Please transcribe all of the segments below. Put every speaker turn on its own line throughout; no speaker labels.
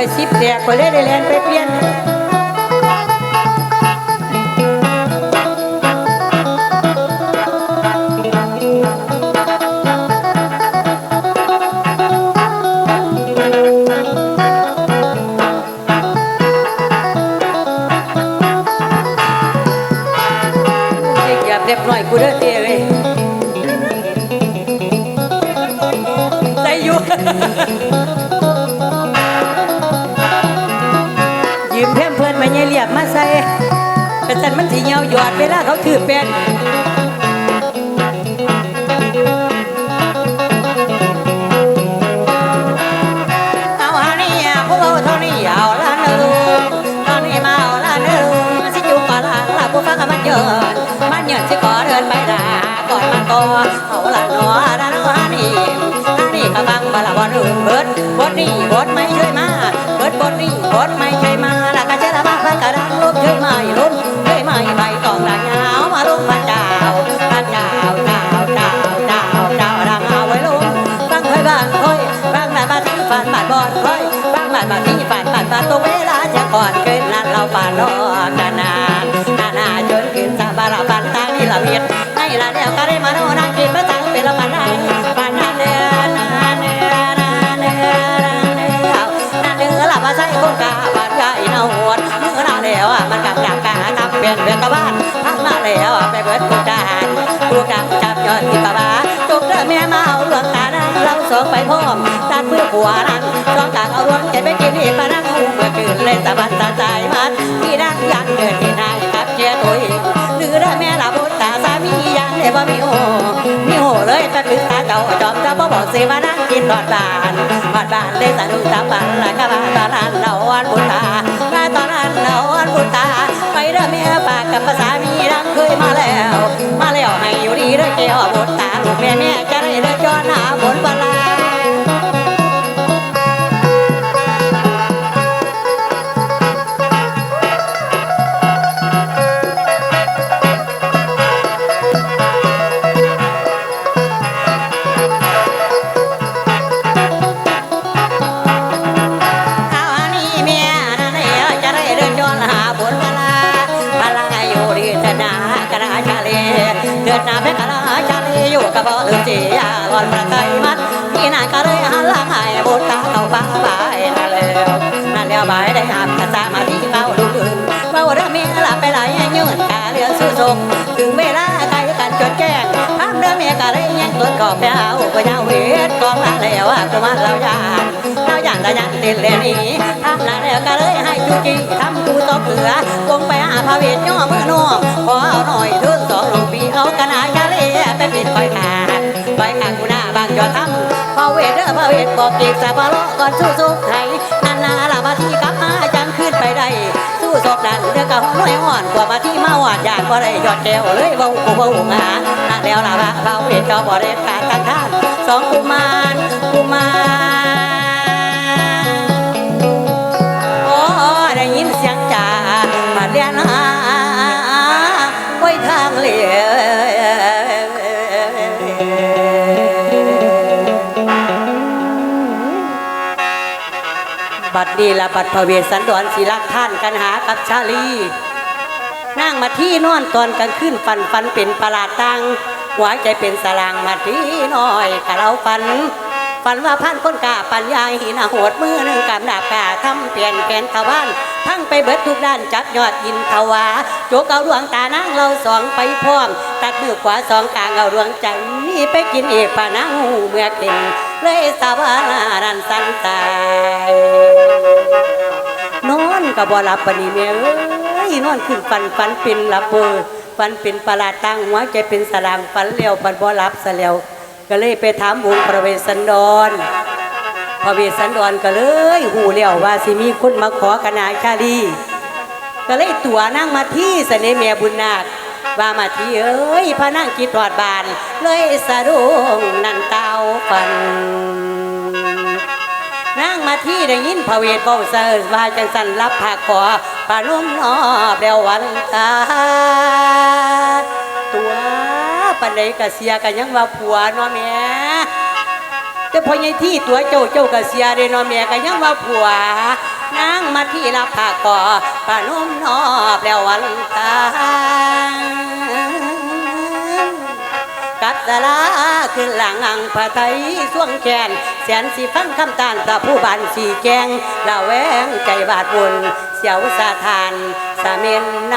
อยสิบแตกคอยเลยได้แลนไปเปลี่ยน อตอนนี้มาเอาละเนอสิอยู่ก่อนละละผู้ฟังกับมันเยินมันเยินสิขอเดินไปด่าก่อนมันก็เอาละเนอละเนอฮานี่ฮานี่ก็ฟังบาละบอนอื่นเบิดบดนี่บดไม่ช่วยมาเบิดบดนี่บดไม่ช่วยมาละก็เจรมาพักกระดังลบช่วยมาอีลุ้น ก่อนเกินนั้นเราฝันรอกนานนานาจนขึ้นสาบาราปันตางนี่ละเวียดให้ละเดียก็ได้มาโนนักกินมาตังเป็นละปันนานปันนานเนื้อนาเนื้อนาเนื้อนาเนื้อนาเนื้อละมาใส่คนกาบ้านใหญ่เนาหวดเมื่อนาแล้วอะมันกับดักกากับเปลี่ยนเปลี่ยนกับบ้านพักมาแล้วอะไปเบิดกุจานกูกังจับยอดที่ปะบ้าจุกเด้อแม่มา สองไปพร้อมตัดมือผัวนังสองกางเอารวมใจไปกินอีกมานั่งหูเมื่อคืนเลยสะบัดตาใจมันที่นั่งยันเกิดที่นายกับเจ้าตัวเองหรือได้แม่ละบุตตาสามียังเลยบ่ามีโหมีโหเลยตะลึงตาเจ้าจอมจะบ่อบอกเสมานั่งกินตอดบานบานบานเลยสะดุ้งตาบันละกะบานตอนนั้นเราวันบุตตาหน้าตอนนั้นเราวันบุตตาไปเด้อแม่ฝากกับภาษามีดังเคยมาแล้ว มาแล้วให้อยู่ดีเด้อแก้วบุตตาลูกแม่แม่จะได้เด้อจอหน้าบนบลาเอา เฝ้าเรื่องมียหลับไปหลายยืนกาเรือสู้ทรงถึงเวลาใครกันจนแจ้งทำเรื่องเมียก็เลยยังตัวกอบไปเอาก็ยาวเวทกองละแล้วก็มาเราอยานเราอยานเรายานติดเลนี่ทำละแล้วก็เลยให้จูจีทำกูตบเกลือวงไปหาพระเวทย่อมือน้องขอเอาหน่อยทุนสองลูปีเอากระนาชาเล่ไปปิดคอยขาดคอยขาดกูหน้าบางยอดทำพระเวทเด้อพระเวทบอกเกีกสะพะโลก่อนสู้สุขไทยนานาละมา ว่ามาที่มาหวาดยานบ่ได้ยอดแก้วเลยเบากูเบาหงานั่นแล้วล่ะว่าเราเห็นเจ้าบ่ได้การกันท่านสองกุมารกุมารโอ้ได้ยินเสียงจ่ามาเรียนหาไว้ทางเลี้ยบัดนี้ละบัดพระเวสสันดรศิลักท่านกันหากับชาลี นั่งมาที่นอนตอนกลางคืนฟันฟันเป็นประหลาดตังหัวใจเป็นสลางมาที่น้อยกะเราฟันฝันว่าพันคนกาปัญญาหินหดมือหนึ่งกำดาบกาทำเปลี่ยนแผนทวานทั้งไปเบิดทุกด้านจับยอดอินทวาโจกเอาดวงตานั่งเราสองไปพร้อม ตัดมือขวาสองกลางเอาดวงใจไปกินเอกปานังเมื่อเก่งเลยสาบานารันสันตายนอนกับ่หลับปานนี้แม่เอ้ย นอนขึ้นฟันฟันเป็นลับเบอร์ฟันเป็นประหลาดตั้งหัวใจเป็นสลางฟันเลี้ยวฟันบ่หลับซะแล้วก็เลยไปถามองค์พระเวสสันดร พระเวสสันดรก็เลยหูเลี้ยวว่าสิมีคนมาขอกนาชาลีก็เลยตัวนั่งมาที่เสน่ห์แม่บุญนาคว่ามาที่เอ้ยพระนั่งกิดรอดบาน เลยสะดุ้งนั่นเตาฟันนางมาที่ได้ยินพระเวทเบาเสิร์ว่าจังสันรับผักขอ ปานุ่มนอบเดววันตาตัวปันใดกะเสียกันยังว่าผัวเนาะแม่แต่พอใหญ่ที่ตัวเจ้าเจ้ากะเสียไดเนอแม่กันยังว่าผัวนางมาที่รับผ้าก่อปานุ่มนอบแล้ววันตา สลาขึ้นหลังอังผาไทยส่วงแขนแสนสีฟังคำตานตาผู้บันสีแกงละแวงใจบาดบุญเสียวสะทานสะเมนไหน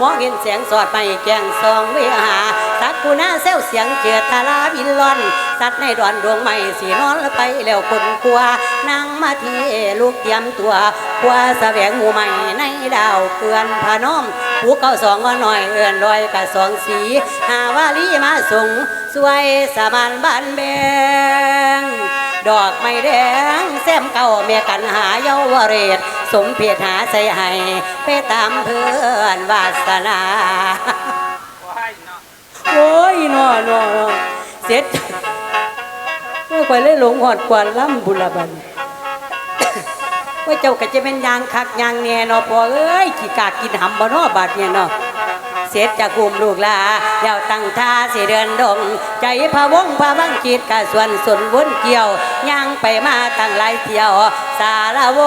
มองเห็นแสงสอดไปแกงซองเวหา สัตว์ผู้หน้าเซลเสียงเจือทาลาบินลอน สัตว์ในดอนดวงไม่สีนอนไปแล้วคนกลัวนางมาทีลูกเตรียมตัวกลัวแสวงหมู่ใหม่ในดาวเกลือนพานอมผู้เก่าสองว่าหน่อยเอื่อนลอยกับสองสีหาว่าลีมาส่งสวยสมานบ้านแบง ดอกไม้แดงแซมเก่าเมียกันหาเยาวเรศสมเพียรหาใส่ให้ไปตามเพื่อนวาสนาโอ้ยนอนอนเสร็จเมื่อไปเลยหลงหอดกวนล่ำบุรบันว่าเจ้าก็จะเป็นยางคักยางแน่เนาะพอเอ้ยขี้กากกินหำบ่นาะบาดเนี่ยเนาะ เสร็จจากกลุ่มลูกลาแล้วตั้งท่าสิเดินดง ใจพะวงพะวังคิดกะส่วนสนวนเกี่ยวย่างไปมาตั้งหลายเที่ยว สารว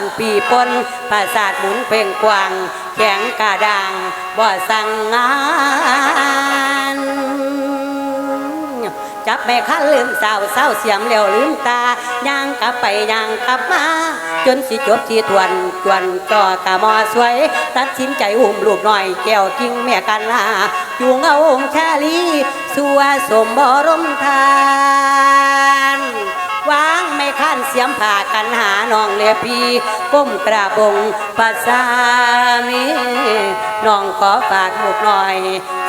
นปีปนภาสาทหมุนเพ่งกวาง แข็งกระดังบ่สั่งงาน จับแม่ข้าลืมสาวเศร้าเสียมเหลวลืมตาย่างกลับไปย่างกลับมา จนสิจบที่ทวนทวนก็กะมอสวย ตัดสินใจอุ้มลูกหน่อยแก้วกิ้งแม่กันลาจูงเอาองค์ชาลีสัวสมบรมทาน วางไม่ขั้นเสียมผ่ากันหาน้องเลพีก้มกระบงภาษามีน้องขอฝากลูกหน่อย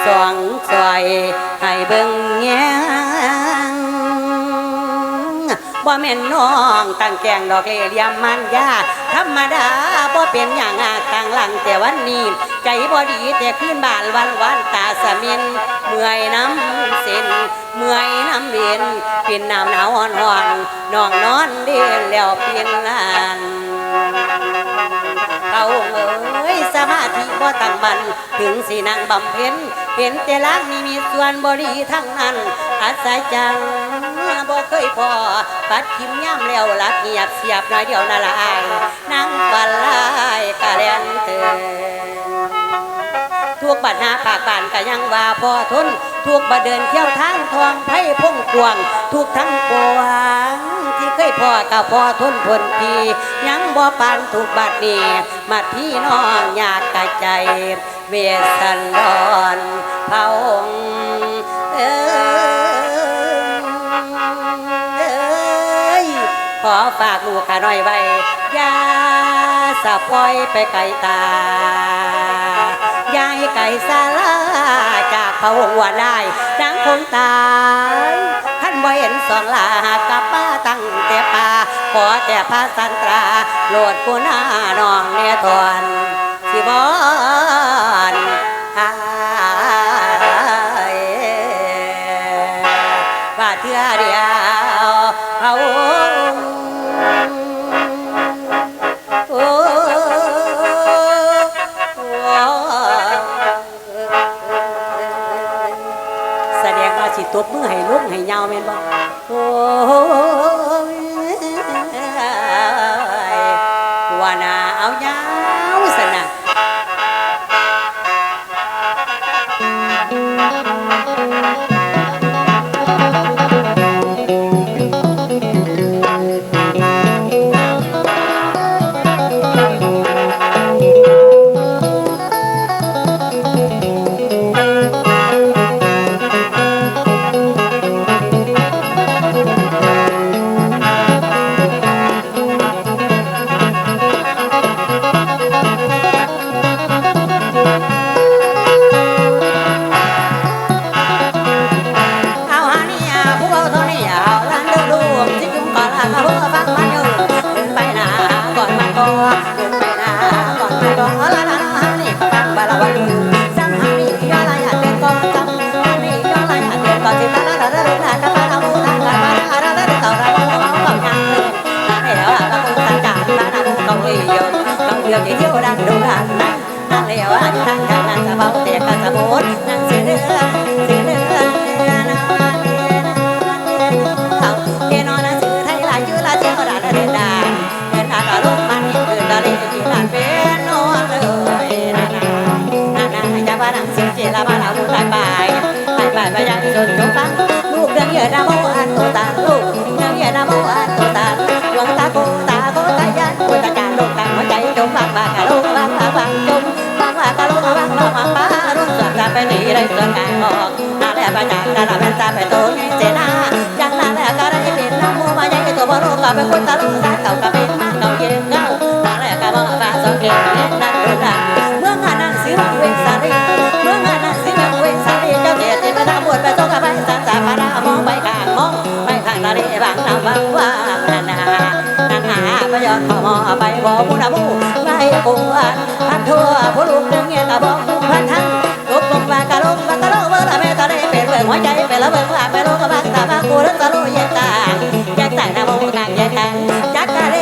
สองสอยให้เบิ่งแยง บ่แม่นน้องตั้งแกงดอกเลียมมันยาธรรมดาบ่เป็นอย่างอากลางหลังแต่วันนี้ ใจบ่ดีแต่ขึ้นบานวันวันตาสมินเมื่อยน้ำเส้นเมื่อยน้ำเวียนเป็นนาวหนาวอ่อนอ่อนน้องนอนเดียนแล้วเปลี่ยนลานเอาเอ้ยสมาธิบ่ตั้งมันถึงสินั่งบำเพ็ญเห็นแต่ล้างนี่มีส่วนบริทั้งนั้นอาศัยจัง บ่เคยพอปัดขิมย่ำแล้วลักเงียบเสียบน้อยเดียวนาละอายนั่งปันลายกะเรียนเตือนทุกบัดหน้าปากบานก็ยังว่าพอทนทุกบัดเดินเที่ยวทางทองไผ่พงกวางทุกทั้งปวงที่เคยพอกับพอทนทนพียังบ่ปานถูกบัดนี้มาพี่น้องอยากกะใจเวสันดอนเผาองเอ้ย ขอฝากลูกขาน้อยไว้อย่าสะปล่อยไปไกลตายายไก่สาลาจากเขาหัวได้ดังคงตายท่านบ่เห็นสองลากับมาตั้งแต่ป่าขอแต่พระสันตราโหลดผู้หน้าน้องเนทวนสิบอนหายว่าเทือเดียวเอา งว่าสิตบมือให้ลุกให้ยาวแม่นบ่ ดนางเสียเด้อเสียเด้อนาโมอันโตตาลูกนังเยนาโมอันโตตาหลวงตาโกตาโกตายันโกตาจารโลกตาหัวใจจมบางบางกะโลกบางบางจมบางบางกะโลกบางบางบาง ส่วนตาไปตีได้ส่วนกายออกนาแลประจักษ์นาแลตาไปโตยิ่งเจนายังนาแลก็ได้เป็นน้ำมูมาใหญ่ตัวบ่รู้ก็เป็นคนตาลูกตาเก่าก็เป็นมาเก่าเย็นเก่านาแลก็บอกฟ้าสองเกศเล่นนั่นนั่นเมื่องานนั้นสิเวงสารีเมื่องานนั้นสิเวงสารีเจ้าเดียดที่มาทำบวชไปต้องกับไปสันสาพรามองไปข้างมองไปข้างตาลีบางน้ำบางว่านานานาหาพยอนขอมอไปบอกผู้นำผู้ไม่ปวดพันทั่วผู้ลูกเรื่องเงี้ยก็บอกพันทั้ง หัวใจเป็นละเบิ่งว่าไปลงกับบ้านตาบ้านกูแล้ตะลุยแยกตาแยกตางนะโมต่างแยกต่างจักกะเล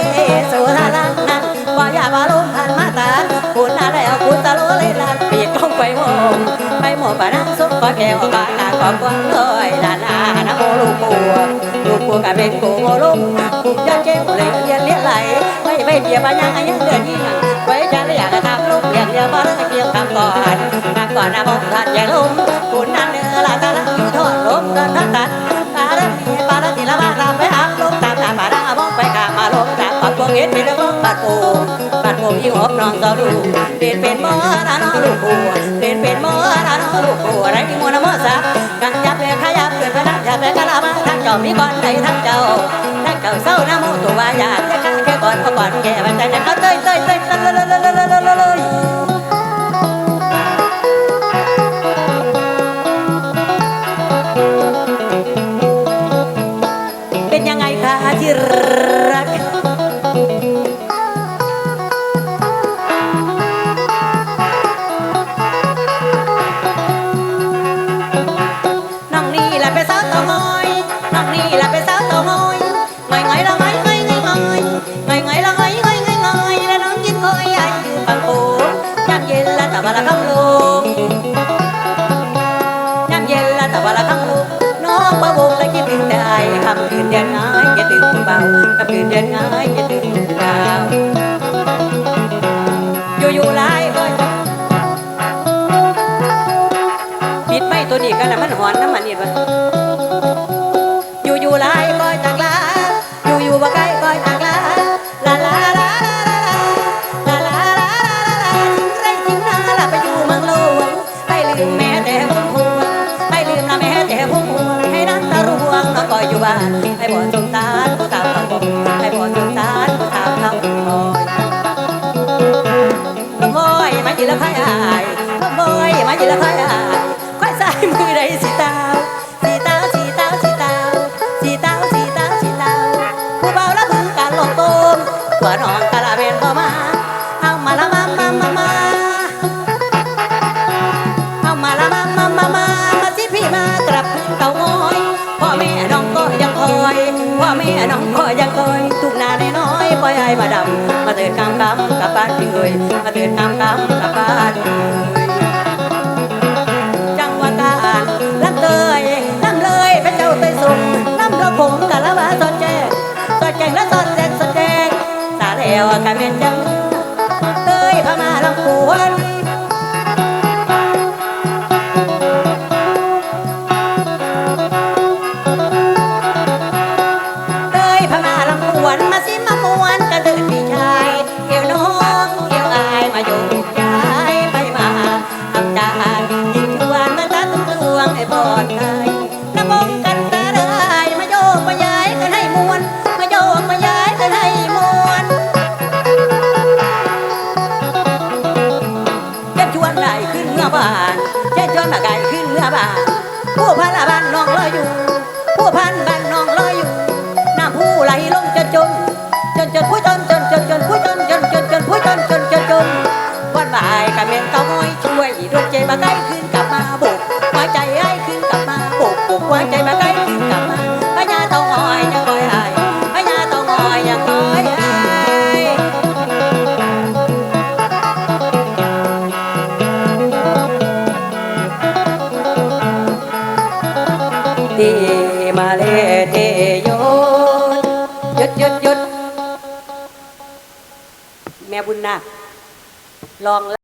สู่ทาลังนั้นว่าอย่ามาลงพันมาตาคุณน่าได้เอาคุณตะลุเลยลานปีกต้องไปมองไปหมอปานังสุกก็แก้วกาตาก็กวางเลยลานานะโมลูกปัวลูกปัวก็เป็นกูโมลุกกูยันเจ้าเลยเรียนเลี้ยไหลไม่ไม่เบียบยังไงยังเดือนยิ่งไว้จะเรียกทำลูกเรียกเรียกมาแล้วจะเกี่ยวคำก่อนคำก่อนนะมองท่านอย่าล้ม ที่หอบน้องสาวลูกเด่นเป็นมอนะน้องลูกปูเด่นเป็นมอนะน้องลูกปูอะไรที่มัวนะมอสับกันยับเลยขยับเกิดพนักยับเลยกะลามาทั้งเจ้ามีก่อนใดทั้งเจ้าทั้งเจ้าเศร้านะโมตัววายาจะข้าแค่ก่อนพอก่อนแก่วันใจจะเอาเต้ยเต้ยเต้ยเลยเลยเลยเลยเลยเลย dân ai nghe tiếng bao cặp cư dân ai nghe tiếng bao tinggoy, matir kam kam kapat. ตวงให้ปลอดภัยน้ำมงกันตาไดมาโยกมาย้ายกันให้มวน มาโยกมาย้ายกันให้มวนเจ็บชวนไหลขึ้นเมื่อบ้านเจ็บชวนมาไก่ขึ้นเมื่อบ้านผู้พันละบ้านน้องรออยู่ ผู้พันบ้านน้องรออยู่น้ำผู้ไหลลงจนจนจนจนผู้จนจนจนจนผู้จนจนจนจนผู้จนจนจนจนวันบ่ายกะเมียนเต้าง้อยช่วยดวงใจมาใกล้ขึ้นกลับมาบุกหัวใจไอ้ ใจมาใกล้กลับมาพญาเต้างอยยังคอยไอ้พญาเต้างอยยังคอยไอที่มาเลเทโยนหยุดหยุดหยุดแม่บุญนาคลอง